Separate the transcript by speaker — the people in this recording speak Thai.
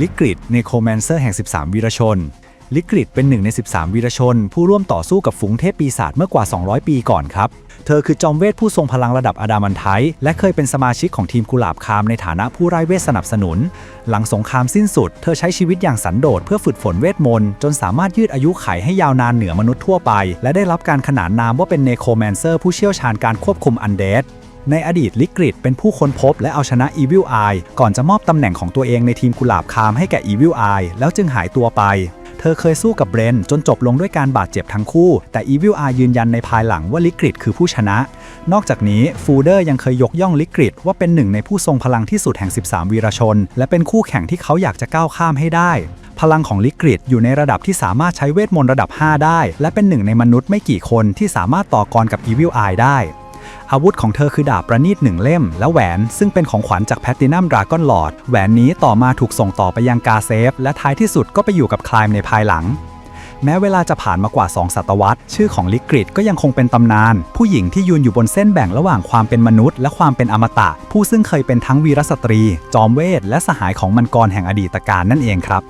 Speaker 1: ลิกริดเนโครแมนเซอร์แห่ง 13 วีรชน ลิกริดเป็นหนึ่งใน 13 วีรชน ผู้ร่วมต่อสู้กับฝูงเทพปีศาจเมื่อกว่า 200 ปีก่อนครับ เธอคือจอมเวทผู้ทรงพลังระดับอดามันไทและเคยเป็นสมาชิกของทีมกุหลาบคามในฐานะผู้ไร้เวทสนับสนุน หลังสงครามสิ้นสุด เธอใช้ชีวิตอย่างสันโดษเพื่อฝึกฝนเวทมนต์จนสามารถยืดอายุขัยให้ยาวนานเหนือมนุษย์ทั่วไป และได้รับการขนานนามว่าเป็นเนโครแมนเซอร์ผู้เชี่ยวชาญการควบคุมอันเดด ในอดีตลิกริดเป็นผู้ค้นพบและเอาชนะ Evil Eye ก่อนจะมอบตำแหน่งของตัวเองในทีมกุหลาบคามให้แก่ Evil Eye แล้วจึงหายตัวไป เธอเคยสู้กับเบรนจนจบลงด้วยการบาดเจ็บทั้งคู่ แต่ Evil Eye ยืนยันในภายหลังว่าลิกริดคือผู้ชนะ นอกจากนี้ฟูเดอร์ยังเคยยกย่องลิกริดว่าเป็นหนึ่งในผู้ทรงพลังที่สุดแห่ง 13 วีรชน และเป็นคู่แข่งที่เขาอยากจะก้าวข้ามให้ได้พลังของลิกริดอยู่ในระดับที่สามารถใช้เวทมนต์ระดับ 5 ได้ และเป็นหนึ่งในมนุษย์ไม่กี่คนที่สามารถต่อกรกับ Evil Eye ได้ อาวุธของเธอคือดาบประณีตหนึ่งเล่ม และแหวนซึ่งเป็นของขวัญจากแพตตินัมดราก้อนลอด แหวนนี้ต่อมาถูกส่งต่อไปยังกาเซฟ และท้ายที่สุดก็ไปอยู่กับคลายในภายหลัง แม้เวลาจะผ่านมากว่า 2 ศตวรรษ ชื่อของลิกริดก็ยังคงเป็นตำนาน ผู้หญิงที่ยืนอยู่บนเส้นแบ่งระหว่างความเป็นมนุษย์ และความเป็นอมตะ ผู้ซึ่งเคยเป็นทั้งวีรสตรี จอมเวท และสหายของมังกรแห่งอดีตการนั่นเองครับ